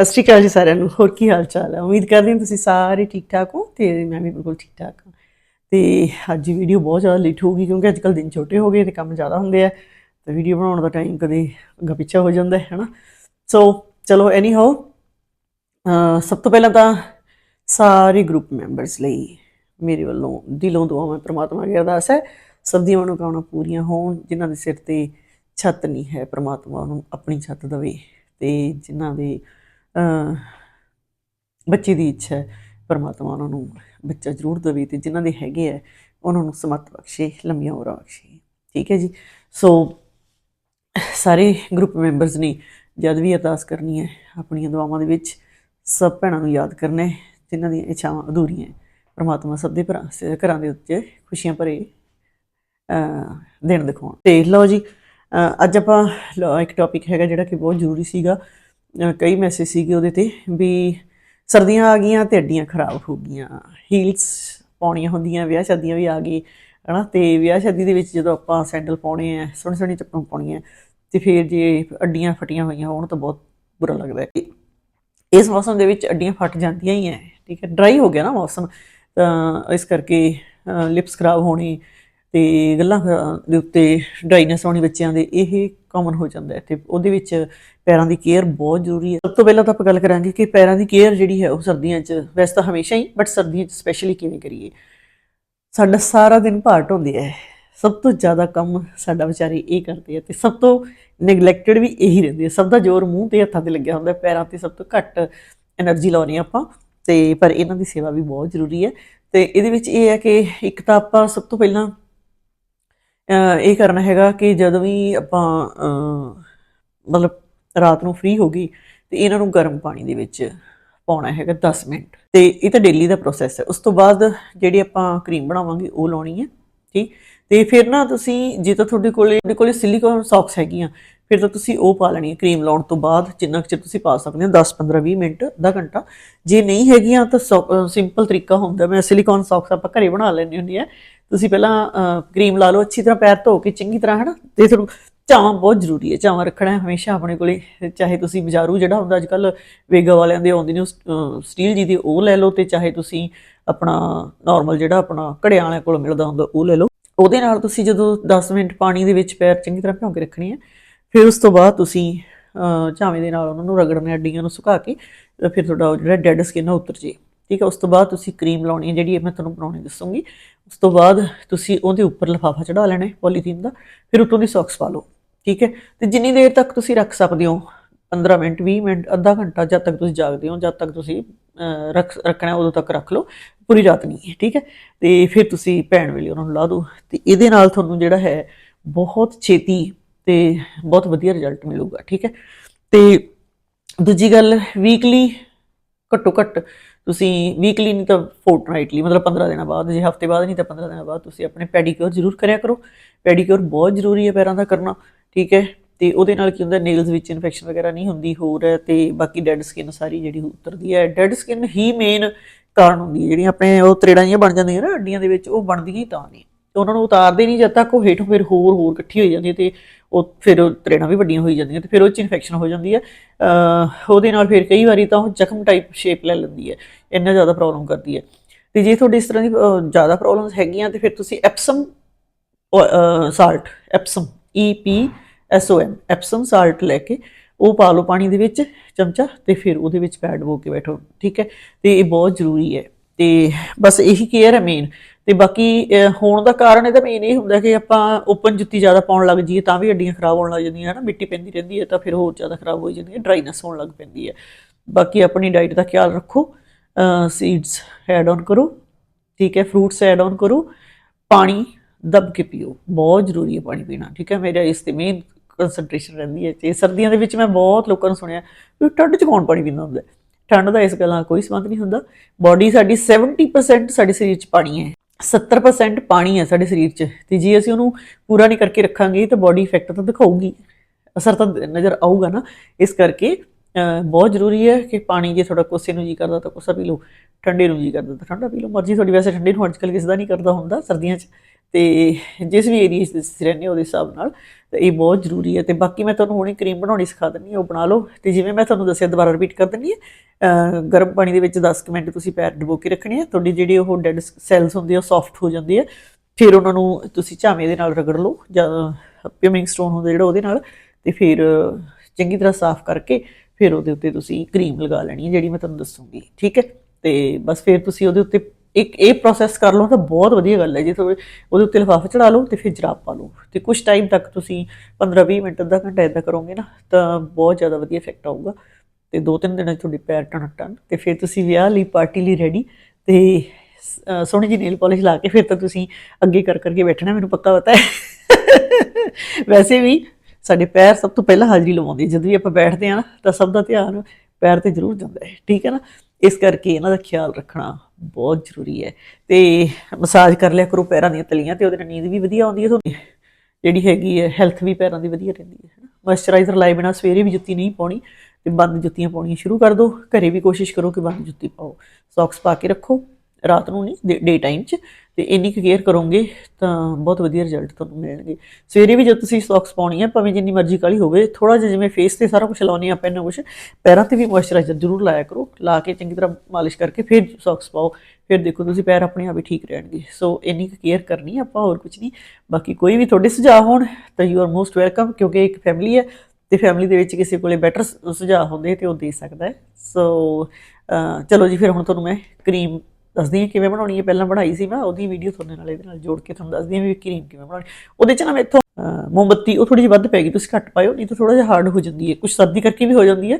ਸਤਿ ਸ਼੍ਰੀ ਅਕਾਲ ਜੀ ਸਾਰਿਆਂ ਨੂੰ। ਹੋਰ ਕੀ ਹਾਲ ਚਾਲ ਹੈ? ਉਮੀਦ ਕਰਦੇ ਹਾਂ ਤੁਸੀਂ ਸਾਰੇ ਠੀਕ ਠਾਕ ਹੋ ਤੇ ਮੈਂ ਵੀ ਬਿਲਕੁਲ ਠੀਕ ਠਾਕ ਹਾਂ। ਤੇ ਅੱਜ ਦੀ ਵੀਡੀਓ ਬਹੁਤ ਜ਼ਿਆਦਾ ਲੇਟ ਹੋਊਗੀ ਕਿਉਂਕਿ ਅੱਜ ਕੱਲ ਦਿਨ ਛੋਟੇ ਹੋ ਗਏ ਤੇ ਕੰਮ ਜ਼ਿਆਦਾ ਹੁੰਦੇ ਆ। ਤੇ ਵੀਡੀਓ ਬਣਾਉਣ ਦਾ ਟਾਈਮ ਕਦੇ ਅੱਗਾ ਪਿੱਛਾ ਹੋ ਜਾਂਦਾ ਹੈ, ਹਨਾ? ਸੋ ਚਲੋ ਐਨੀ ਹਾਊ ਸਭ ਤੋਂ ਪਹਿਲਾਂ ਤਾਂ ਸਾਰੇ ਗਰੁੱਪ ਮੈਂਬਰਸ ਲਈ ਮੇਰੇ ਵੱਲੋਂ ਦਿਲੋਂ ਦੁਆਵਾਂ, ਪ੍ਰਮਾਤਮਾ ਦੀ ਅਰਦਾਸ ਹੈ। ਸਭ ਦੀਆਂ ਮਨੋਕਾਮਨਾ ਪੂਰੀਆਂ ਹੋਣ, ਜਿਨ੍ਹਾਂ ਦੇ ਸਿਰ ਤੇ ਛੱਤ ਨਹੀਂ ਹੈ, ਪ੍ਰਮਾਤਮਾ ਉਹਨੂੰ ਆਪਣੀ ਛੱਤ ਦੇਵੇ ਤੇ ਜਿਨ੍ਹਾਂ ਦੇ ਬੱਚੇ ਦੀ ਇੱਛਾ ਹੈ ਪਰਮਾਤਮਾ ਉਹਨਾਂ ਨੂੰ ਬੱਚਾ ਜ਼ਰੂਰ ਦੇਵੇ ਤੇ ਜਿਨ੍ਹਾਂ ਦੇ ਹੈਗੇ ਆ ਉਹਨਾਂ ਨੂੰ ਸਮਤ ਬਖਸ਼ੇ ਲੰਮੀਆਂ ਉਮਰਾਂ ਬਖਸ਼ੇ। ਠੀਕ ਹੈ ਜੀ? ਸੋ ਸਾਰੇ ਗਰੁੱਪ ਮੈਂਬਰਸ ਨੇ ਜਦ ਵੀ ਅਰਦਾਸ ਕਰਨੀ ਹੈ ਆਪਣੀਆਂ ਦੁਆਵਾਂ ਦੇ ਵਿੱਚ ਸਭ ਭੈਣਾਂ ਨੂੰ ਯਾਦ ਕਰਨਾ ਹੈ ਜਿਨ੍ਹਾਂ ਦੀਆਂ ਇੱਛਾਵਾਂ ਅਧੂਰੀਆਂ ਹੈ। ਪਰਮਾਤਮਾ ਸਭ ਦੇ ਭਰਾ ਘਰਾਂ ਦੇ ਉੱਤੇ ਖੁਸ਼ੀਆਂ ਭਰੇ ਦਿਨ ਦਿਖਾਉਣ। ਤੇ ਲਓ ਜੀ ਅੱਜ ਆਪਾਂ ਲਓ, ਇੱਕ ਟੌਪਿਕ ਹੈਗਾ ਜਿਹੜਾ ਕਿ ਬਹੁਤ ਜ਼ਰੂਰੀ ਸੀਗਾ। ਕਈ ਮੈਸੇਜ ਸੀਗੇ ਉਹਦੇ ਤੇ ਵੀ ਸਰਦੀਆਂ ਆ ਗਈਆਂ ਤੇ ਅੱਡੀਆਂ ਖਰਾਬ ਹੋ ਗਈਆਂ। ਹੀਲਸ ਪਾਉਣੀਆਂ ਹੁੰਦੀਆਂ, ਵਿਆਹ ਸ਼ਾਦੀਆਂ ਵੀ ਆ ਗਈ, ਹਨਾ? ਤੇ ਵਿਆਹ ਸ਼ਾਦੀ ਦੇ ਵਿੱਚ ਜਦੋਂ ਆਪਾਂ ਸੈਂਡਲ ਪਾਉਣੇ ਆ, ਸੋਹਣੀ ਸੋਹਣੀ ਚੱਪਲਾਂ ਪਾਉਣੀਆਂ, ਤੇ ਫਿਰ ਜੇ ਅੱਡੀਆਂ ਫਟੀਆਂ ਹੋਈਆਂ ਹੋਣ ਤਾਂ ਬਹੁਤ ਬੁਰਾ ਲੱਗਦਾ ਹੈ। ਇਸ ਮੌਸਮ ਦੇ ਵਿੱਚ ਅੱਡੀਆਂ ਫਟ ਜਾਂਦੀਆਂ ਹੀ ਐ, ਠੀਕ ਹੈ? ਡਰਾਈ ਹੋ ਗਿਆ ਨਾ ਮੌਸਮ, ਤਾਂ ਇਸ ਕਰਕੇ ਲਿਪਸ ਖਰਾਬ ਹੋਣੀ ਤੇ ਗੱਲਾਂ ਖ- ਦੇ ਉੱਤੇ ਡਰਾਈਨੈਸ ਆਉਣੀ ਬੱਚਿਆਂ ਦੇ, ਇਹ ਕਾਮਨ ਹੋ ਜਾਂਦਾ ਹੈ। ਤੇ ਉਹਦੇ ਵਿੱਚ ਪੈਰਾਂ ਦੀ ਕੇਅਰ ਬਹੁਤ ਜ਼ਰੂਰੀ ਹੈ। ਸਭ ਤੋਂ ਪਹਿਲਾਂ ਤਾਂ ਆਪਾਂ ਗੱਲ ਕਰਾਂਗੇ ਕਿ ਪੈਰਾਂ ਦੀ ਕੇਅਰ ਜਿਹੜੀ ਹੈ ਉਹ ਸਰਦੀਆਂ 'ਚ ਵੈਸੇ ਤਾਂ ਹਮੇਸ਼ਾ ਹੀ ਬਟ ਸਰਦੀਆਂ 'ਚ ਸਪੈਸ਼ਲੀ ਕਿਵੇਂ ਕਰੀਏ? ਸਾਡਾ ਸਾਰਾ ਦਿਨ ਭਾਰ ਹੁੰਦੀ ਹੈ ਸਭ ਤੋਂ ਜ਼ਿਆਦਾ ਕੰਮ ਸਾਡਾ ਵਿਚਾਰੇ ਇਹ ਕਰਦੇ ਹੈ ਤੇ ਸਭ ਤੋਂ ਨੈਗਲੈਕਟਡ ਵੀ ਇਹੀ ਰਹਿੰਦੀ ਹੈ ਸਭ ਦਾ ਜ਼ੋਰ ਮੂੰਹ ਤੇ ਹੱਥਾਂ ਤੇ ਲੱਗਿਆ ਹੁੰਦਾ, ਪੈਰਾਂ ਤੇ ਸਭ ਤੋਂ ਘੱਟ એનર્ਜੀ ਲਾਉਣੀ ਆਪਾਂ। ਤੇ ਪਰ ਇਹਨਾਂ ਦੀ ਸੇਵਾ ਵੀ ਬਹੁਤ ਜ਼ਰੂਰੀ ਹੈ। ਤੇ ਇਹਦੇ ਵਿੱਚ ਇਹ ਹੈ ਕਿ ਇੱਕ ਤਾਂ ਆਪਾਂ ਸਭ ਤੋਂ ਪਹਿਲਾਂ ਇਹ ਕਰਨਾ ਹੈਗਾ ਕਿ ਜਦੋਂ ਵੀ ਆਪਾਂ ਮਤਲਬ ਰਾਤ ਨੂੰ ਫ੍ਰੀ ਹੋ ਗਈ, ਤੇ ਇਹਨਾਂ ਨੂੰ ਗਰਮ ਪਾਣੀ ਦੇ ਵਿੱਚ ਪਾਉਣਾ ਹੈਗਾ 10 ਮਿੰਟ। ਤੇ ਇਹ ਤਾਂ ਡੇਲੀ ਦਾ ਪ੍ਰੋਸੈਸ ਹੈ। ਉਸ ਤੋਂ ਬਾਅਦ ਜਿਹੜੀ ਆਪਾਂ ਕਰੀਮ ਬਣਾਵਾਂਗੇ, ਉਹ ਲਾਉਣੀ ਹੈ, ਠੀਕ? ਤੇ ਫਿਰ ਨਾ ਤੁਸੀਂ, ਜੇ ਤਾਂ ਤੁਹਾਡੇ ਕੋਲੇ ਤੁਹਾਡੇ ਕੋਲੇ ਸਿਲੀਕੋਨ ਸੌਕਸ ਹੈਗੀਆਂ, ਫਿਰ ਤਾਂ ਤੁਸੀਂ ਉਹ ਪਾ ਲੈਣੀ ਹੈ ਕਰੀਮ ਲਾਉਣ ਤੋਂ ਬਾਅਦ, ਜਿੰਨਾ ਕੁ ਚਿਰ ਤੁਸੀਂ ਪਾ ਸਕਦੇ ਹੋ 10 15 20 ਮਿੰਟ, ਅੱਧਾ ਘੰਟਾ। ਜੇ ਨਹੀਂ ਹੈਗੀਆਂ ਤਾਂ ਸਿੰਪਲ ਤਰੀਕਾ ਹੁੰਦਾ, ਮੈਂ ਸਿਲੀਕੋਨ ਸੌਕਸ ਆਪਾਂ ਘਰੇ ਬਣਾ ਲੈਣੀ ਹੁੰਦੀ ਹੈ। ਤੁਸੀਂ ਪਹਿਲਾਂ ਕਰੀਮ ਲਾ ਲਓ, ਅੱਛੀ ਤਰ੍ਹਾਂ ਪੈਰ ਧੋ ਕੇ, ਚੰਗੀ ਤਰ੍ਹਾਂ, ਹਨਾ? ਤੇ ਤੁਹਾਨੂੰ ਚਾਵਾਂ ਬਹੁਤ ਜ਼ਰੂਰੀ ਹੈ, ਚਾਵਾਂ ਰੱਖਣਾ ਹਮੇਸ਼ਾ ਆਪਣੇ ਕੋਲੇ, ਚਾਹੇ ਤੁਸੀਂ ਬਾਜ਼ਾਰੂ ਜਿਹੜਾ ਹੁੰਦਾ ਅੱਜ ਕੱਲ ਵੇਗਾ ਵਾਲਿਆਂ ਦੇ ਆਉਂਦੇ ਨੇ ਸਟੀਲ ਜੀ ਦੀ, ਉਹ ਲੈ ਲਓ, ਤੇ ਚਾਹੇ ਤੁਸੀਂ ਆਪਣਾ ਨਾਰਮਲ ਜਿਹੜਾ ਆਪਣਾ ਘੜਿਆਂ ਵਾਲਿਆਂ ਕੋਲ ਮਿਲਦਾ ਹੁੰਦਾ, ਉਹ ਲੈ ਲਓ। ਉਹਦੇ ਨਾਲ ਤੁਸੀਂ ਜਦੋਂ 10 ਮਿੰਟ ਪਾਣੀ ਦੇ ਵਿੱਚ ਪੈਰ ਚੰਗੀ ਤਰ੍ਹਾਂ ਭਿਉਂ ਕੇ ਰੱਖਣੀ ਹੈ ਫਿਰ ਉਸ ਤੋਂ ਬਾਅਦ ਤੁਸੀਂ ਝਾਵੇਂ ਦੇ ਨਾਲ ਉਹਨਾਂ ਨੂੰ ਰਗੜਨੇ ਅੱਡੀਆਂ ਨੂੰ ਸੁਕਾ ਕੇ ਫਿਰ ਤੁਹਾਡਾ ਉਹ ਜਿਹੜਾ ਡੈਡ ਸਕਿਨ ਆ ਉਤਰ ਜੇ। ਠੀਕ ਹੈ, ਉਸ ਤੋਂ ਬਾਅਦ ਤੁਸੀਂ ਕਰੀਮ ਲਾਉਣੀ ਹੈ, ਜਿਹੜੀ ਮੈਂ ਤੁਹਾਨੂੰ ਬਣਾਉਣੀ ਦੱਸੂਗੀ। ਉਸ ਤੋਂ ਬਾਅਦ ਤੁਸੀਂ ਉਹਦੇ ਉੱਪਰ ਲਿਫਾਫਾ ਚੜਾ ਲੈਣਾ ਹੈ, ਪੋਲੀਥੀਨ ਦਾ, ਫਿਰ ਉੱਤੋਂ ਦੀ ਸੌਕਸ ਪਾ ਲਓ, ਠੀਕ ਹੈ। ਤੇ ਜਿੰਨੀ ਦੇਰ ਤੱਕ ਤੁਸੀਂ ਰੱਖ ਸਕਦੇ ਹੋ 15 ਮਿੰਟ 20 ਮਿੰਟ, ਅੱਧਾ ਘੰਟਾ, ਜਦ ਤੱਕ ਤੁਸੀਂ ਜਾਗਦੇ ਹੋ, ਜਦ ਤੱਕ ਤੁਸੀਂ ਰੱਖ, ਰੱਖਣਾ ਉਦੋਂ ਤੱਕ ਰੱਖ ਲਓ, ਪੂਰੀ ਰਾਤ ਨਹੀਂ ਹੈ, ਠੀਕ ਹੈ। ਤੇ ਫਿਰ ਤੁਸੀਂ ਭੈਣ ਵੇਲੇ ਉਹਨਾਂ ਨੂੰ ਲਾ ਦਿਓ, ਤੇ ਇਹਦੇ ਨਾਲ ਤੁਹਾਨੂੰ ਜਿਹੜਾ ਹੈ, ਬਹੁਤ ਛੇਤੀ ਤੇ ਬਹੁਤ ਵਧੀਆ ਰਿਜ਼ਲਟ ਮਿਲੂਗਾ, ਠੀਕ ਹੈ। ਤੇ ਦੂਜੀ ਗੱਲ ਵੀਕਲੀ ਘੱਟੋ ਘੱਟ ਤੁਸੀਂ ਵੀਕਲੀ ਨਹੀਂ ਤਾਂ ਫੋਰਟਨਾਈਟਲੀ ਮਤਲਬ 15 ਦਿਨਾਂ ਬਾਅਦ, ਜੇ ਹਫ਼ਤੇ ਬਾਅਦ ਨਹੀਂ ਤਾਂ 15 ਦਿਨਾਂ ਬਾਅਦ ਤੁਸੀਂ ਆਪਣੇ ਪੈਡੀਕਿਉਰ ਜ਼ਰੂਰ ਕਰਿਆ ਕਰੋ। ਪੈਡੀਕਿਉਰ ਬਹੁਤ ਜ਼ਰੂਰੀ ਹੈ ਪੈਰਾਂ ਦਾ ਕਰਨਾ, ਠੀਕ ਹੈ? ਤੇ ਉਹਦੇ ਨਾਲ ਕੀ ਹੁੰਦਾ ਨੇਲਸ ਵਿੱਚ ਇਨਫੈਕਸ਼ਨ ਵਗੈਰਾ ਨਹੀਂ ਹੁੰਦੀ, ਹੋਰ ਹੈ ਤੇ ਬਾਕੀ ਡੈਡ ਸਕਿਨ ਸਾਰੀ ਜਿਹੜੀ ਉਤਰਦੀ ਹੈ। ਡੈਡ ਸਕਿਨ ਹੀ ਮੇਨ ਕਾਰਨ ਹੁੰਦੀ ਹੈ, ਜਿਹੜੀਆਂ ਆਪਣੇ ਉਹ ਤਰੇੜਾਂ ਜਿਹੀਆਂ ਬਣ ਜਾਂਦੀਆਂ ਨਾ ਅੱਡੀਆਂ ਦੇ ਵਿੱਚ, ਉਹ ਬਣਦੀਆਂ ਹੀ ਤਾਂ ਨੇ ਉਹਨਾਂ ਨੂੰ ਉਤਾਰਦੇ ਨਹੀਂ, ਜਦ ਤੱਕ ਉਹ ਹੇਠੋਂ ਫਿਰ ਹੋਰ ਹੋਰ ਇਕੱਠੀ ਹੋਈ ਜਾਂਦੀ ਹੈ ਤੇ ਉਹ ਫਿਰ ਉਹ ਤਰੇੜਾਂ ਵੀ ਵੱਡੀਆਂ ਹੋਈ ਜਾਂਦੀਆਂ ਤੇ ਫਿਰ ਉਹ ਚ ਇਨਫੈਕਸ਼ਨ ਹੋ ਜਾਂਦੀ ਹੈ। ਉਹਦੇ ਨਾਲ ਫਿਰ ਕਈ ਵਾਰੀ ਤਾਂ ਉਹ ਜ਼ਖਮ ਟਾਈਪ ਸ਼ੇਪ ਲੈ ਲੈਂਦੀ ਹੈ, ਇੰਨਾ ਜ਼ਿਆਦਾ ਪ੍ਰੋਬਲਮ ਕਰਦੀ ਹੈ। ਤੇ ਜੇ ਤੁਹਾਡੀ ਇਸ ਤਰ੍ਹਾਂ ਦੀ ਜ਼ਿਆਦਾ ਪ੍ਰੋਬਲਮਸ ਹੈਗੀਆਂ ਤੇ ਫਿਰ ਤੁਸੀਂ Epsom salt Epsom E P S O M Epsom salt ਲੈ ਕੇ ਉਹ ਪਾ ਲਓ ਪਾਣੀ ਦੇ ਵਿੱਚ ਚਮਚਾ ਤੇ ਫਿਰ ਉਹਦੇ ਵਿੱਚ ਪੈਡ ਬੋ ਕੇ ਬੈਠੋ, ਠੀਕ ਹੈ? ਤੇ ਇਹ ਬਹੁਤ ਜ਼ਰੂਰੀ ਹੈ। ਤੇ ਬਸ ਇਹੀ ਕੇਅਰ ਹੈ ਮੇਨ ਤੇ ਬਾਕੀ ਹੋਣ ਦਾ ਕਾਰਨ ਇਹਦਾ ਮੇਨ ਇਹ ਹੁੰਦਾ ਕਿ ਆਪਾਂ ਓਪਨ ਜੁੱਤੀ ਜ਼ਿਆਦਾ ਪਾਉਣ ਲੱਗ ਜਾਈਏ ਤਾਂ ਵੀ ਅੱਡੀਆਂ ਖਰਾਬ ਹੋਣ ਲੱਗ ਜਾਂਦੀਆਂ ਹੈ ਨਾ ਮਿੱਟੀ ਪੈਂਦੀ ਰਹਿੰਦੀ ਹੈ ਤਾਂ ਫਿਰ ਹੋਰ ਜ਼ਿਆਦਾ ਖਰਾਬ ਹੋ ਜਾਂਦੀ ਹੈ, ਡਰਾਈਨੈਸ ਹੋਣ ਲੱਗ ਪੈਂਦੀ ਹੈ। ਬਾਕੀ ਆਪਣੀ ਡਾਈਟ ਦਾ ਖਿਆਲ ਰੱਖੋ ਸੀਡਸ ਐਡ ਆਨ ਕਰੋ, ਠੀਕ ਹੈ? ਫਰੂਟਸ ਐਡ ਆਨ ਕਰੋ, ਪਾਣੀ ਦਬ ਕੇ ਪੀਓ, ਬਹੁਤ ਜ਼ਰੂਰੀ ਹੈ ਪਾਣੀ ਪੀਣਾ, ਠੀਕ ਹੈ? ਮੇਰਾ ਇਸ ਤੇ ਮੇਨ ਕਨਸੈਂਟਰੇਸ਼ਨ ਰਹਿੰਦੀ ਹੈ ਤੇ ਸਰਦੀਆਂ ਦੇ ਵਿੱਚ ਮੈਂ ਬਹੁਤ ਲੋਕਾਂ ਨੂੰ ਸੁਣਿਆ ਵੀ ਠੰਡ 'ਚ ਕੌਣ ਪਾਣੀ ਪੀਂਦਾ ਹੁੰਦਾ? ਠੰਡ ਦਾ ਇਸ ਗੱਲਾਂ ਕੋਈ ਸੰਬੰਧ ਨਹੀਂ ਹੁੰਦਾ। ਬਾਡੀ ਸਾਡੀ 70% ਸਾਡੇ ਸਰੀਰ 'ਚ ਪਾਣੀ ਹੈ। 70% ਪਾਣੀ ਹੈ ਸਾਡੇ ਸਰੀਰ 'ਚ ਤੇ ਜੇ ਅਸੀਂ ਉਹਨੂੰ ਪੂਰਾ ਨਹੀਂ ਕਰਕੇ ਰੱਖਾਂਗੇ ਤਾਂ ਬਾਡੀ ਇਫੈਕਟ ਤਾਂ ਦਿਖਾਊਗੀ। ਅਸਰ ਤਾਂ ਨਜ਼ਰ ਆਊਗਾ ਨਾ। ਇਸ ਕਰਕੇ ਬਹੁਤ ਜ਼ਰੂਰੀ ਹੈ ਕਿ ਪਾਣੀ ਜੇ ਤੁਹਾਡਾ ਕੋਸੇ ਨੂੰ ਜੀ ਕਰਦਾ ਤਾਂ ਕੋਸਾ ਪੀ ਲਓ, ਠੰਡੇ ਨੂੰ ਜੀ ਕਰਦਾ ਤਾਂ ਠੰਡਾ ਪੀ ਲਓ। ਮਰਜ਼ੀ ਤੁਹਾਡੀ ਵੈਸੇ ਠੰਡੇ ਨੂੰ ਅੱਜਕੱਲ ਕਿਸੇ ਦਾ ਨਹੀਂ ਕਰਦਾ ਹੁੰਦਾ ਸਰਦੀਆਂ 'ਚ। ਤੇ ਜਿਸ ਵੀ ਏਰੀਆ 'ਚ ਤੁਸੀਂ ਰਹਿੰਦੇ ਹੋ ਉਹਦੇ ਹਿਸਾਬ ਨਾਲ, ਤੇ ਇਹ ਬਹੁਤ ਜ਼ਰੂਰੀ ਹੈ। ਤੇ ਬਾਕੀ ਮੈਂ ਤੁਹਾਨੂੰ ਹੁਣੇ ਕਰੀਮ ਬਣਾਉਣੀ ਸਿਖਾ ਦਿੰਦੀ ਹਾਂ, ਉਹ ਬਣਾ ਲਓ। ਤੇ ਜਿਵੇਂ ਮੈਂ ਤੁਹਾਨੂੰ ਦੱਸਿਆ, ਦੁਬਾਰਾ ਰਿਪੀਟ ਕਰ ਦਿੰਦੀ ਹਾਂ। ਗਰਮ ਪਾਣੀ ਦੇ ਵਿੱਚ 10 ਕੁ ਮਿੰਟ ਤੁਸੀਂ ਪੈਰ ਡੁਬੋ ਕੇ ਰੱਖਣੇ ਆ। ਤੁਹਾਡੀ ਜਿਹੜੀ ਉਹ ਡੈਡ ਸੈਲਸ ਹੁੰਦੀ ਆ, ਉਹ ਸੌਫਟ ਹੋ ਜਾਂਦੀ ਹੈ ਫਿਰ ਉਹਨਾਂ ਨੂੰ ਤੁਸੀਂ ਝਾਵੇਂ ਦੇ ਨਾਲ ਰਗੜ ਲਓ, ਜਾਂ ਪਿਮਿੰਗ ਸਟੋਨ ਹੁੰਦਾ ਜਿਹੜਾ ਉਹਦੇ ਨਾਲ, ਤੇ ਫਿਰ ਚੰਗੀ ਤਰ੍ਹਾਂ ਸਾਫ਼ ਕਰਕੇ ਫਿਰ ਉਹਦੇ ਉੱਤੇ ਤੁਸੀਂ ਕਰੀਮ ਲਗਾ ਲੈਣੀ ਹੈ, ਜਿਹੜੀ ਮੈਂ ਤੁਹਾਨੂੰ ਦੱਸੂਗੀ। ਠੀਕ ਹੈ? ਤੇ ਬਸ ਫਿਰ ਤੁਸੀਂ ਉਹਦੇ ਉੱਤੇ ਇੱਕ ਇਹ ਪ੍ਰੋਸੈਸ ਕਰ ਲਓ ਤਾਂ ਬਹੁਤ ਵਧੀਆ ਗੱਲ ਹੈ। ਜੇ ਤੁਸੀਂ ਉਹਦੇ ਉੱਤੇ ਲਿਫਾਫਾ ਚੜਾ ਲਓ ਤੇ ਫਿਰ ਜਰਾਬ ਪਾ ਲਓ। ਤੇ ਕੁਝ ਟਾਈਮ ਤੱਕ ਤੁਸੀਂ 15-20 ਮਿੰਟ, ਅੱਧਾ ਘੰਟਾ ਇਦਾਂ ਕਰੋਗੇ ਨਾ, ਤਾਂ ਬਹੁਤ ਜ਼ਿਆਦਾ ਵਧੀਆ ਇਫੈਕਟ ਆਊਗਾ। ਤੇ ਦੋ ਤਿੰਨ ਦਿਨਾਂ 'ਚ ਤੁਹਾਡੇ ਪੈਰ ਟਣ ਟਣ ਤੇ ਫਿਰ ਤੁਸੀਂ ਵਿਆਹ ਲਈ ਪਾਰਟੀ ਲਈ ਰੈਡੀ ਤੇ ਸੋਹਣੀ ਜੀ ਨੇਲ ਪਾਲਿਸ਼ ਲਾ ਕੇ ਫਿਰ ਤਾਂ ਤੁਸੀਂ ਅੱਗੇ ਕਰ ਕਰਕੇ ਬੈਠਣਾ, ਮੈਨੂੰ ਪੱਕਾ ਪਤਾ ਹੈ। ਵੈਸੇ ਵੀ ਸਾਡੇ ਪੈਰ ਸਭ ਤੋਂ ਪਹਿਲਾਂ ਹਾਜ਼ਰੀ ਲਵਾਉਂਦੇ ਜਦੋਂ ਵੀ ਆਪਾਂ ਬੈਠਦੇ ਆ ਨਾ, ਤਾਂ ਸਭ ਦਾ ਧਿਆਨ ਪੈਰ ਤੇ ਜ਼ਰੂਰ ਜਾਂਦਾ ਹੈ, ਠੀਕ ਹੈ ਨਾ? ਇਸ ਕਰਕੇ ਇਹਨਾਂ ਦਾ ਖਿਆਲ ਰੱਖਣਾ ਬਹੁਤ ਜ਼ਰੂਰੀ ਹੈ ਤੇ ਮਸਾਜ ਕਰ ਲਿਆ ਕਰੋ ਪੈਰਾਂ ਦੀਆਂ ਤਲੀਆਂ ਤੇ ਉਹਦੇ ਨਾਲ ਨੀਂਦ ਵੀ ਵਧੀਆ ਆਉਂਦੀ ਹੈ ਤੁਹਾਨੂੰ। ਜਿਹੜੀ ਹੈਗੀ ਹੈ ਹੈਲਥ ਵੀ ਪੈਰਾਂ ਦੀ ਵਧੀਆ ਰਹਿੰਦੀ ਹੈ ਹੈਨਾ ਮੋਇਸਚਰਾਈਜ਼ਰ ਲਾਏ ਬਿਨਾ ਸਵੇਰੇ ਵੀ ਜੁੱਤੀ ਨਹੀਂ ਪਾਉਣੀ ਤੇ ਬੰਦ ਜੁੱਤੀਆਂ ਪਾਉਣੀਆਂ ਸ਼ੁਰੂ ਕਰ ਦਿਓ। ਘਰੇ ਵੀ ਕੋਸ਼ਿਸ਼ ਕਰੋ ਕਿ ਬੰਦ ਜੁੱਤੀ ਪਾਓ। ਸੌਕਸ ਪਾ ਕੇ ਰੱਖੋ। ਰਾਤ ਨੂੰ ਨਹੀਂ, ਡੇ ਟਾਈਮ 'ਚ ਤੇ ਇੰਨੀ ਕੁ ਕੇਅਰ ਕਰੋਗੇ ਤਾਂ ਬਹੁਤ ਵਧੀਆ ਰਿਜ਼ਲਟ ਤੁਹਾਨੂੰ ਮਿਲਣਗੇ। ਸਵੇਰੇ ਵੀ ਜਦ ਤੁਸੀਂ ਸੌਕਸ ਪਾਉਣੀ ਹੈ ਭਾਵੇਂ ਜਿੰਨੀ ਮਰਜ਼ੀ ਕਾਲੀ ਹੋਵੇ ਥੋੜਾ ਜਿਹਾ ਜਿਵੇਂ ਫੇਸ ਤੇ ਸਾਰਾ ਕੁਝ ਲਾਉਣੀ ਆਪਾਂ ਇਹਨਾਂ ਕੁਝ ਪੈਰਾਂ ਤੇ ਵੀ ਮੋਇਸਚਰਾਈਜ਼ਰ ਜ਼ਰੂਰ ਲਾਇਆ ਕਰੋ, ਲਾ ਕੇ ਚੰਗੀ ਤਰ੍ਹਾਂ ਮਾਲਿਸ਼ ਕਰਕੇ ਫਿਰ ਸੌਕਸ ਪਾਓ, ਫਿਰ ਦੇਖੋ ਤੁਸੀਂ ਪੈਰ ਆਪਣੇ ਆਪ ਹੀ ਠੀਕ ਰਹਿਣਗੇ। ਸੋ ਇੰਨੀ ਕੁ ਕੇਅਰ ਕਰਨੀ ਆਪਾਂ, ਹੋਰ ਕੁਝ ਨਹੀਂ। ਬਾਕੀ ਕੋਈ ਵੀ ਤੁਹਾਡੇ ਸੁਝਾਅ ਹੋਣ, ਤਾਂ ਯੂ ਆਰ ਮੋਸਟ ਵੈਲਕਮ ਕਿਉਂਕਿ ਇੱਕ ਫੈਮਿਲੀ ਹੈ ਤੇ ਫੈਮਿਲੀ ਦੇ ਵਿੱਚ ਕਿਸੇ ਕੋਲੇ ਬੈਟਰ ਸੁਝਾਅ ਹੁੰਦੇ ਤੇ ਉਹ ਦੇ ਸਕਦਾ ਹੈ। ਸੋ ਚਲੋ ਜੀ, ਫਿਰ ਹੁਣ ਤੁਹਾਨੂੰ ਮੈਂ ਕਰੀਮ ਦੱਸਦੀ ਹਾਂ ਕਿਵੇਂ ਬਣਾਉਣੀ ਹੈ। ਪਹਿਲਾਂ ਬਣਾਈ ਸੀ ਮੈਂ, ਉਹਦੀ ਵੀਡੀਓ ਤੁਹਾਡੇ ਨਾਲ ਇਹਦੇ ਨਾਲ ਜੋੜ ਕੇ ਤੁਹਾਨੂੰ ਦੱਸਦੀ ਹਾਂ ਵੀ ਕਰੀਮ ਕਿਵੇਂ ਬਣਾਉਣੀ। ਉਹਦੇ ਚ ਨਾ ਮੈਂ ਇੱਥੋਂ ਮੋਮਬੱਤੀ, ਉਹ ਥੋੜੀ ਜਿਹੀ ਵੱਧ ਪੈ ਗਈ, ਤੁਸੀਂ ਘੱਟ ਪਾਇਓ, ਨਹੀਂ ਤਾਂ ਥੋੜਾ ਜਿਹਾ ਹਾਰਡ ਹੋ ਜਾਂਦੀ ਹੈ। ਕੁਝ ਸਰਦੀ ਕਰਕੇ ਵੀ ਹੋ ਜਾਂਦੀ ਹੈ।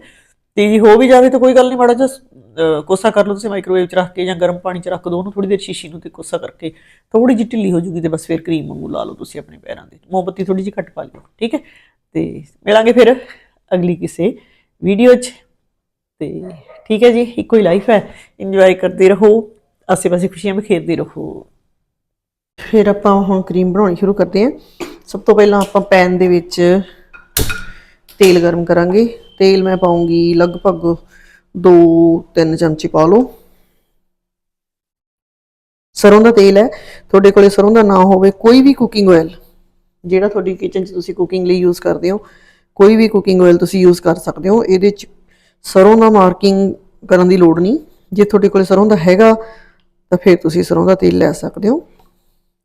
ਤੇ ਜੇ ਹੋ ਵੀ ਜਾਵੇ ਤਾਂ ਕੋਈ ਗੱਲ ਨਹੀਂ, ਮਾੜਾ ਜਿਹਾ ਕੋਸਾ ਕਰ ਲਓ ਤੁਸੀਂ ਮਾਈਕ੍ਰੋਵੇਵ ਚ ਰੱਖ ਕੇ ਜਾਂ ਗਰਮ ਪਾਣੀ ਚ ਰੱਖ ਦਿਓ ਉਹਨੂੰ ਥੋੜੀ ਦੇਰ ਸ਼ੀਸ਼ੀ ਨੂੰ ਤੇ ਕੋਸਾ ਕਰਕੇ ਥੋੜੀ ਜਿਹੀ ਢਿੱਲੀ ਹੋ ਜੂਗੀ ਤੇ ਬਸ ਫਿਰ ਕਰੀਮ ਵਾਂਗੂ ਲਾ ਲਓ ਤੁਸੀਂ ਆਪਣੇ ਪੈਰਾਂ ਦੇ ਮੋਮਬੱਤੀ ਥੋੜੀ ਜਿਹੀ ਘੱਟ ਪਾ ਲਿਓ, ਠੀਕ ਹੈ? ਤੇ ਮਿਲਾਂਗੇ ਫਿਰ ਅਗਲੀ ਕਿਸੇ ਵੀਡੀਓ 'ਚ। ਤੇ ਠੀਕ ਹੈ ਜੀ, ਇੱਕੋ ਹੀ ਲਾਈਫ ਹੈ। ਇੰਜੋਏ ਕਰਦੇ ਰਹੋ। ਆਸੇ-ਪਾਸੇ ਖੁਸ਼ੀਆਂ ਬਖੇਰਦੇ ਰਹੋ। ਫਿਰ ਆਪਾਂ ਹੁਣ ਕਰੀਮ ਬਣਾਉਣੀ ਸ਼ੁਰੂ ਕਰਦੇ ਹਾਂ। ਸਭ ਤੋਂ ਪਹਿਲਾਂ ਆਪਾਂ ਪੈਨ ਦੇ ਵਿੱਚ ਤੇਲ ਗਰਮ ਕਰਾਂਗੇ। ਤੇਲ ਮੈਂ ਪਾਉਂਗੀ ਲਗਭਗ 2-3 ਚਮਚੇ ਪਾ ਲਓ। ਸਰੋਂ ਦਾ ਤੇਲ ਹੈ। ਤੁਹਾਡੇ ਕੋਲੇ ਸਰੋਂ ਦਾ ਨਾ ਹੋਵੇ, ਕੋਈ ਵੀ ਕੁਕਿੰਗ ਆਇਲ ਜਿਹੜਾ ਤੁਹਾਡੀ ਕਿਚਨ 'ਚ ਤੁਸੀਂ ਕੁਕਿੰਗ ਲਈ ਯੂਜ਼ ਕਰਦੇ ਹੋ, ਕੋਈ ਵੀ ਕੁਕਿੰਗ ਆਇਲ ਤੁਸੀਂ ਯੂਜ਼ ਕਰ ਸਕਦੇ ਹੋ। ਇਹਦੇ 'ਚ ਸਰੋਂ ਦਾ ਮਾਰਕਿੰਗ ਕਰਨ ਦੀ ਲੋੜ ਨਹੀਂ। ਜੇ ਤੁਹਾਡੇ ਕੋਲੇ ਸਰੋਂ ਦਾ ਹੈਗਾ ਤਾਂ ਫਿਰ ਤੁਸੀਂ ਸਰੋਂ ਦਾ ਤੇਲ ਲੈ ਸਕਦੇ ਹੋ।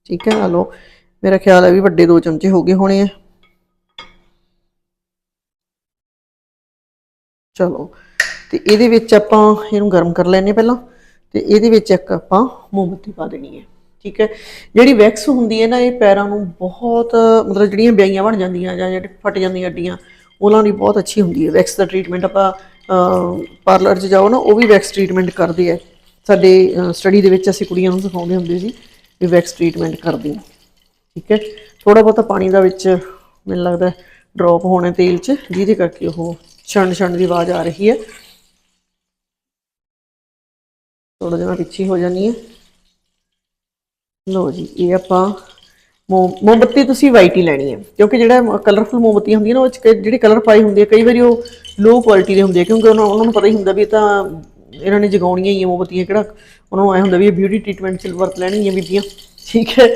ਠੀਕ ਹੈ ਆ ਲਓ। ਮੇਰਾ ਖਿਆਲ ਹੈ ਵੀ ਵੱਡੇ ਦੋ ਚਮਚੇ ਹੋ ਗਏ ਹੋਣੇ ਆ। ਚਲੋ, ਤੇ ਇਹਦੇ ਵਿੱਚ ਆਪਾਂ ਇਹਨੂੰ ਗਰਮ ਕਰ ਲੈਣੇ ਪਹਿਲਾਂ। ਤੇ ਇਹਦੇ ਵਿੱਚ ਇੱਕ ਆਪਾਂ ਮੋਮਬੱਤੀ ਪਾ ਦੇਣੀ ਹੈ। ਠੀਕ ਹੈ, ਜਿਹੜੀ ਵੈਕਸ ਹੁੰਦੀ ਹੈ ਨਾ, ਇਹ ਪੈਰਾਂ ਨੂੰ ਬਹੁਤ, ਮਤਲਬ ਜਿਹੜੀਆਂ ਬਿਆਈਆਂ ਬਣ ਜਾਂਦੀਆਂ ਜਾਂ ਜਿਹੜੇ ਫਟ ਜਾਂਦੀਆਂ ਅੱਡੀਆਂ ਉਹਨਾਂ ਲਈ ਬਹੁਤ ਅੱਛੀ ਹੁੰਦੀ ਹੈ। ਵੈਕਸ ਦਾ ਟ੍ਰੀਟਮੈਂਟ ਆਪਾਂ ਪਾਰਲਰ 'ਚ ਜਾਓ ਨਾ, ਉਹ ਵੀ ਵੈਕਸ ਟ੍ਰੀਟਮੈਂਟ ਕਰਦੇ ਆ ਸਾਡੇ ਸਟੱਡੀ ਦੇ ਵਿੱਚ ਅਸੀਂ ਕੁੜੀਆਂ ਨੂੰ ਸਿਖਾਉਂਦੇ ਹੁੰਦੇ ਸੀ ਵੀ ਵੈਕਸ ਟ੍ਰੀਟਮੈਂਟ ਕਰਦੇ ਆ ਠੀਕ ਹੈ? ਥੋੜਾ ਬਹੁਤਾ ਪਾਣੀ ਦਾ ਵਿੱਚ ਮੈਨੂੰ ਲੱਗਦਾ ਡ੍ਰੌਪ ਹੋਣਾ ਤੇਲ 'ਚ, ਜਿਹਦੇ ਕਰਕੇ ਉਹ ਛਣ ਛਣ ਦੀ ਆਵਾਜ਼ ਆ ਰਹੀ ਹੈ। ਥੋੜਾ ਜਿਹਾ ਪਿੱਛੇ ਹੋ ਜਾਨੀ ਹੈ। ਲੋ ਜੀ, ਇਹ ਆਪਾਂ ਮੋ- ਮੋਮਬੱਤੀ ਤੁਸੀਂ ਵਾਈਟ ਹੀ ਲੈਣੀ ਹੈ, ਕਿਉਂਕਿ ਜਿਹੜਾ ਕਲਰਫੁਲ ਮੋਮਬੱਤੀਆਂ ਹੁੰਦੀਆਂ ਨਾ, ਉਹ ਚ ਕਈ- ਜਿਹੜੇ ਕਲਰ ਪਾਏ ਹੁੰਦੇ ਆ, ਕਈ ਵਾਰੀ ਉਹ ਲੋ ਕੁਆਲਿਟੀ ਦੇ ਹੁੰਦੇ ਆ, ਕਿਉਂਕਿ ਉਹਨਾਂ ਉਹਨਾਂ ਨੂੰ ਪਤਾ ਹੀ ਹੁੰਦਾ ਵੀ ਇਹ ਤਾਂ ਇਹਨਾਂ ਨੇ ਜਗਾਉਣੀਆਂ ਹੀ ਆ ਮੋਮਬੱਤੀਆਂ, ਕਿਹੜਾ ਉਹਨਾਂ ਨੂੰ ਐ ਹੁੰਦਾ ਵੀ ਇਹ ਬਿਊਟੀ ਟ੍ਰੀਟਮੈਂਟ ਚ ਵਰਤ ਲੈਣਗੀਆਂ ਬੀਬੀਆਂ। ਠੀਕ ਹੈ,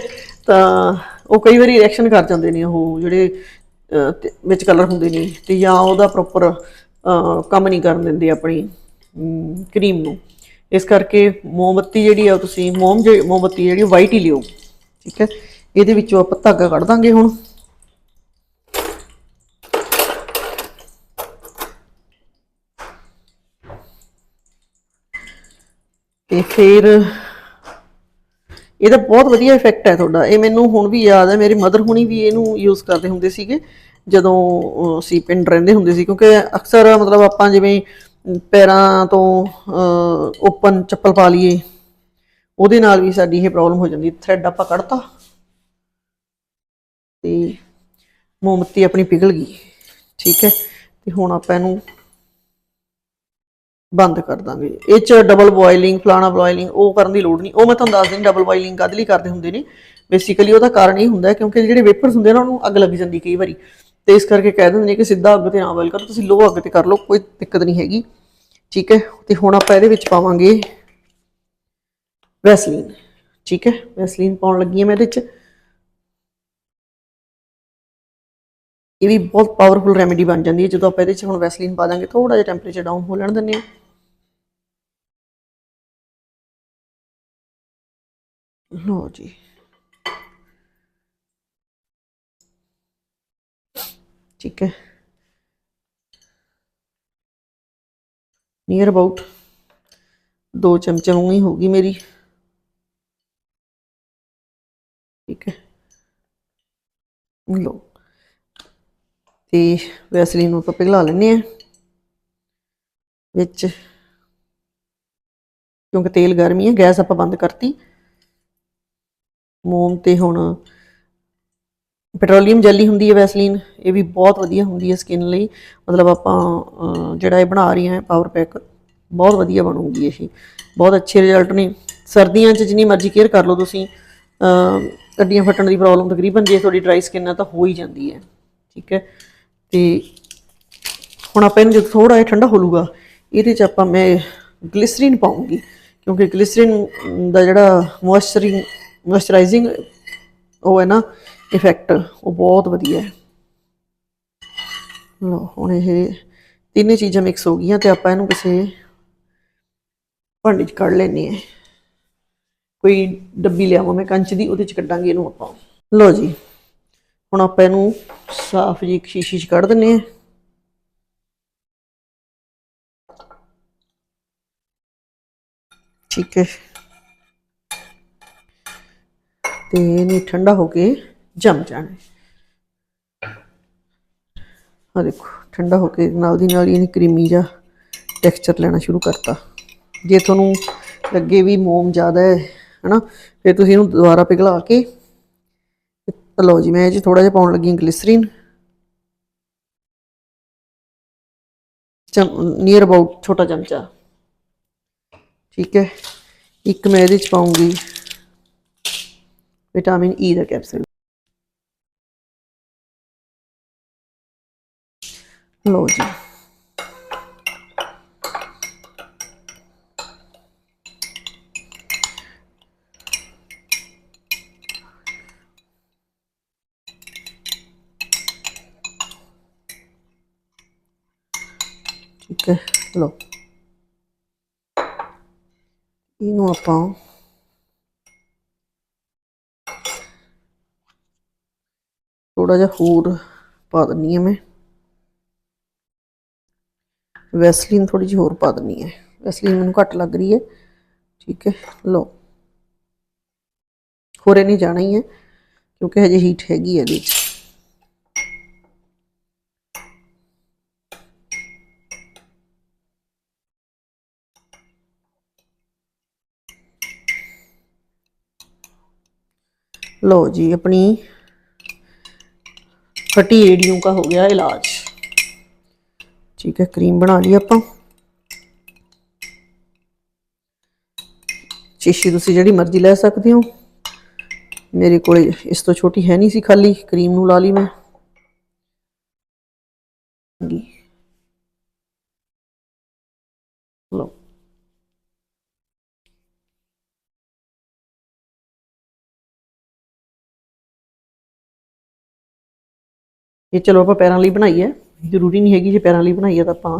ਤਾਂ ਉਹ ਕਈ ਵਾਰੀ ਰਿਐਕਸ਼ਨ ਕਰ ਜਾਂਦੇ ਨੇ ਉਹ, ਜਿਹੜੇ ਵਿੱਚ ਕਲਰ ਹੁੰਦੇ ਨੇ ਤੇ ਜਾਂ ਉਹਦਾ ਪ੍ਰੋਪਰ ਕੰਮ ਨਹੀਂ ਕਰਨ ਦਿੰਦੇ ਆਪਣੀ ਕਰੀਮ ਨੂੰ। ਇਸ ਕਰਕੇ ਮੋਮਬੱਤੀ ਜਿਹੜੀ ਆ ਤੁਸੀਂ ਮੋਮ ਜਿਹੜੀ ਮੋਮਬੱਤੀ ਜਿਹੜੀ ਵਾਈਟ ਹੀ ਲਿਓ। ਠੀਕ ਹੈ, ਇਹਦੇ ਵਿੱਚੋਂ ਆਪਾਂ ਧਾਗਾ ਕੱਢ ਦਾਂਗੇ ਹੁਣ। ਤੇ ਫਿਰ ਇਹਦਾ ਬਹੁਤ ਵਧੀਆ ਇਫੈਕਟ ਹੈ ਤੁਹਾਡਾ। ਇਹ ਮੈਨੂੰ ਹੁਣ ਵੀ ਯਾਦ ਹੈ, ਮੇਰੀ ਮਦਰ ਹੁਣੀ ਵੀ ਇਹਨੂੰ ਯੂਜ਼ ਕਰਦੇ ਹੁੰਦੇ ਸੀਗੇ, ਜਦੋਂ ਅਸੀਂ ਪਿੰਡ ਰਹਿੰਦੇ ਹੁੰਦੇ ਸੀ, ਕਿਉਂਕਿ ਅਕਸਰ ਮਤਲਬ ਆਪਾਂ ਜਿਵੇਂ ਪੈਰਾਂ ਤੋਂ ਓਪਨ ਚੱਪਲ ਪਾ ਲਈਏ, ਉਹਦੇ ਨਾਲ ਵੀ ਸਾਡੀ ਇਹ ਪ੍ਰੋਬਲਮ ਹੋ ਜਾਂਦੀ ਥ੍ਰੈਡ ਆਪਾਂ ਕੱਢਤਾ ਤੇ ਮੋਮਬੱਤੀ ਆਪਣੀ ਪਿਘਲ ਗਈ। ਠੀਕ ਹੈ, ਤੇ ਹੁਣ ਆਪਾਂ ਇਹਨੂੰ ਬੰਦ ਕਰ ਦਾਂਗੇ। ਇਹ ਚ ਡਬਲ ਬੋਇਲਿੰਗ ਫਲਾਣਾ ਬੋਇਲਿੰਗ ਉਹ ਕਰਨ ਦੀ ਲੋੜ ਨਹੀਂ। ਉਹ ਮੈਂ ਤੁਹਾਨੂੰ ਦੱਸ ਦਿੰਦੀ ਡਬਲ ਬੋਇਲਿੰਗ ਕਦ ਲਈ ਕਰਦੇ ਹੁੰਦੇ ਨੇ? ਬੇਸਿਕਲੀ ਉਹਦਾ ਕਾਰਨ ਇਹ ਹੁੰਦਾ ਕਿਉਂਕਿ ਜਿਹੜੇ ਵੇਪਰਸ ਹੁੰਦੇ ਨਾ, ਉਹਨੂੰ ਅੱਗ ਲੱਗ ਜਾਂਦੀ ਕਈ ਵਾਰੀ। ਤੇ ਇਸ ਕਰਕੇ ਕਹਿ ਦਿੰਦੇ ਨੇ ਕਿ ਸਿੱਧਾ ਅੱਗ ਤੇ ਨਾ ਬੋਇਲ ਕਰੋ, ਤੁਸੀਂ ਲੋ ਅੱਗ ਤੇ ਕਰ ਲਓ, ਕੋਈ ਦਿੱਕਤ ਨਹੀਂ ਹੈਗੀ। ਠੀਕ ਹੈ? ਤੇ ਹੁਣ ਆਪਾਂ ਇਹਦੇ ਵਿੱਚ ਪਾਵਾਂਗੇ ਵੈਸਲੀਨ ਠੀਕ ਹੈ? ਵੈਸਲੀਨ ਪਾਉਣ ਲੱਗੀ ਹਾਂ ਮੈਂ ਇਹਦੇ ਵਿੱਚ ਇਹ ਵੀ ਬਹੁਤ ਪਾਵਰਫੁਲ ਰੈਮੇਡੀ ਬਣ ਜਾਂਦੀ ਹੈ। ਜਦੋਂ ਆਪਾਂ ਇਹਦੇ ਵਿੱਚ ਹੁਣ ਵੈਸਲੀਨ ਪਾ ਦਾਂਗੇ ਥੋੜਾ ਜਿਹਾ ਟੈਂਪਰੇਚਰ ਡਾਊਨ ਹੋ ਲੈਣ ਦਿੰਦੇ ਹਾਂ। ਲਓ ਜੀ ਠੀਕ ਹੈ ਨੀਅਰ ਅਬਾਊਟ ਦੋ ਚਮਚੇ ਵਾਂਗੂ ਹੀ ਹੋਗੀ ਮੇਰੀ। ਠੀਕ ਹੈ। ਲਓ। ਤੇ ਵੈਸਲੀਨ ਨੂੰ ਆਪਾਂ ਪਿਘਲਾ ਲੈਂਦੇ ਆ ਵਿੱਚ। ਕਿਉਂਕਿ ਤੇਲ ਗਰਮੀ ਹੈ, ਗੈਸ ਆਪਾਂ ਬੰਦ ਕਰਤੀ। ਮੋਮ ਤੇ ਹੁਣ ਪੈਟਰੋਲੀਅਮ ਜੈਲੀ ਹੁੰਦੀ ਹੈ ਵੈਸਲੀਨ ਇਹ ਵੀ ਬਹੁਤ ਵਧੀਆ ਹੁੰਦੀ ਹੈ ਸਕਿਨ ਲਈ। ਮਤਲਬ ਆਪਾਂ ਜਿਹੜਾ ਇਹ ਬਣਾ ਰਹੀ ਹਾਂ ਪਾਵਰ ਪੈਕ ਬਹੁਤ ਵਧੀਆ ਬਣੂਗੀ ਇਹ। ਬਹੁਤ ਅੱਛੇ ਰਿਜ਼ਲਟ ਨੇ। ਸਰਦੀਆਂ 'ਚ ਜਿੰਨੀ ਮਰਜ਼ੀ ਕੇਅਰ ਕਰ ਲਓ ਤੁਸੀਂ ਅਹ, ਅੱਡੀਆਂ ਫਟਣ ਦੀ ਪ੍ਰੋਬਲਮ ਤਕਰੀਬਨ ਜੇ ਤੁਹਾਡੀ ਡਰਾਈ ਸਕਿਨ ਹੈ ਤਾਂ ਹੋ ਹੀ ਜਾਂਦੀ ਹੈ। ਠੀਕ ਹੈ? ਤੇ ਹੁਣ ਆਪਾਂ ਇਹਨੂੰ ਜਦੋਂ ਥੋੜਾ ਜਿਹਾ ਠੰਡਾ ਹੋ ਲੂਗਾ ਇਹਦੇ 'ਚ ਆਪਾਂ ਮੈਂ ਗਲਿਸਰੀਨ ਪਾਉਂਗੀ ਕਿਉਂਕਿ ਗਲਿਸਰੀਨ ਦਾ ਜਿਹੜਾ ਮੋਇਸਚਰਿੰਗ ਮੋਇਸਚਰਾਈਜ਼ਿੰਗ ਉਹ ਹੈ ਨਾ ਇਫੈਕਟ ਉਹ ਬਹੁਤ ਵਧੀਆ ਹੈ। ਲਓ, ਹੁਣ ਇਹ ਤਿੰਨੇ ਚੀਜ਼ਾਂ ਮਿਕਸ ਹੋ ਗਈਆਂ ਤੇ ਆਪਾਂ ਇਹਨੂੰ ਕਿਸੇ ਭਾਂਡੇ 'ਚ ਕੱਢ ਲੈਣੇ ਆ ਕੋਈ ਡੱਬੀ ਲਿਆਵਾਂ, ਮੈਂ ਕੰਚ ਦੀ, ਉਹਦੇ 'ਚ ਕੱਢਾਂਗੇ ਇਹਨੂੰ ਆਪਾਂ। ਲਓ ਜੀ, ਹੁਣ ਆਪਾਂ ਇਹਨੂੰ ਸਾਫ਼ ਜੀ ਇੱਕ ਸ਼ੀਸ਼ੀ 'ਚ ਕੱਢ ਦਿੰਨੇ ਆ ਠੀਕ ਹੈ। ਤੇ ਇਹਨੇ ਠੰਡਾ ਹੋ ਕੇ ਜੰਮ ਜਾਣਾ। ਆ ਦੇਖੋ, ਠੰਡਾ ਹੋ ਕੇ ਨਾਲ ਦੀ ਨਾਲ ਹੀ ਇਹਨੇ ਕਰੀਮੀ ਜਿਹਾ ਟੈਕਸਚਰ ਲੈਣਾ ਸ਼ੁਰੂ ਕਰਤਾ। ਜੇ ਤੁਹਾਨੂੰ ਲੱਗੇ ਵੀ ਮੋਮ ਜ਼ਿਆਦਾ ਹੈ, ਹਨਾ, ਫਿਰ ਤੁਸੀਂ ਇਹਨੂੰ ਦੁਬਾਰਾ ਪਿਘਲਾ ਕੇ ਲਓ ਜੀ, ਮੈਂ ਇਹ 'ਚ ਥੋੜਾ ਜਿਹਾ ਪਾਉਣ ਲੱਗੀ ਗਲਿਸਰੀਨ। ਨੀਅਰ ਅਬਾਊਟ ਛੋਟਾ ਚਮਚਾ। ਠੀਕ ਹੈ, ਇੱਕ ਮੈਂ ਇਹਦੇ 'ਚ ਪਾਉਂਗੀ ਵਿਟਾਮਿਨ ਈ ਦਾ ਕੈਪਸੂਲ ਲਓ ਜੀ ਠੀਕ ਹੈ ਲਓ ਇਹਨੂੰ ਆਪਾਂ थोड़ा जहा होर पा दनी है मैं। वैसलीन थोड़ी जी होर पा दनी है वैसलीन मैं घट लग रही है ठीक है लो। होरे नहीं जाना ही है क्योंकि हजे हीट हैगी है लो जी, अपनी फटी एड़ियों का हो गया इलाज ठीक है क्रीम बना ਲਈ ਆਪਾਂ ਸ਼ੀਸ਼ੀ ਤੁਸੀਂ ਜਿਹੜੀ ਮਰਜ਼ੀ ਲੈ ਸਕਦੇ ਹੋ ਮੇਰੇ ਕੋਲੇ ਇਸ ਤੋਂ ਛੋਟੀ ਹੈ ਨਹੀਂ ਸੀ ਖਾਲੀ ਕਰੀਮ ਨੂੰ ਲਾ ਲਈ ਮੈਂ ਲਓ ਇਹ ਚਲੋ ਆਪਾਂ ਪੈਰਾਂ ਲਈ ਬਣਾਈ ਹੈ। ਜ਼ਰੂਰੀ ਨਹੀਂ ਹੈਗੀ ਜੇ ਪੈਰਾਂ ਲਈ ਬਣਾਈ ਹੈ ਤਾਂ ਆਪਾਂ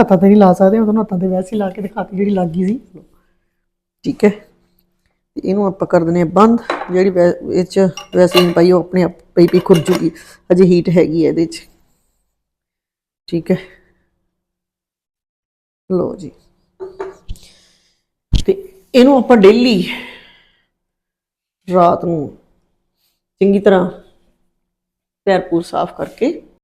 ਹੱਥਾਂ ਤੇ ਨਹੀਂ ਲਾ ਸਕਦੇ ਉਹ ਹੱਥਾਂ ਤੇ ਵੈਸੇ ਲਾ ਕੇ ਦਿਖਾਤੀ ਜਿਹੜੀ ਲੱਗ ਗਈ ਸੀ। ਠੀਕ ਹੈ। ਇਹਨੂੰ ਆਪਾਂ ਕਰ ਹਾਂ ਬੰਦ। ਜਿਹੜੀ ਇਹ ਚ ਵੈਸਲੀਨ ਪਾਈ ਉਹ ਆਪਣੇ ਆਪ ਪਈ ਪਈ ਖੁਰਜੂਗੀ ਅਜੇ ਹੀਟ ਹੈਗੀ ਹੈ ਇਹਦੇ ਚ। ਠੀਕ ਹੈ। ਲੋ ਜੀ। ਤੇ ਇਹਨੂੰ ਆਪਾਂ ਡੇਲੀ ਰਾਤ ਨੂੰ ਚੰਗੀ ਤਰ੍ਹਾਂ ਪੈਰ ਪੂਰ ਸਾਫ਼ ਕਰਕੇ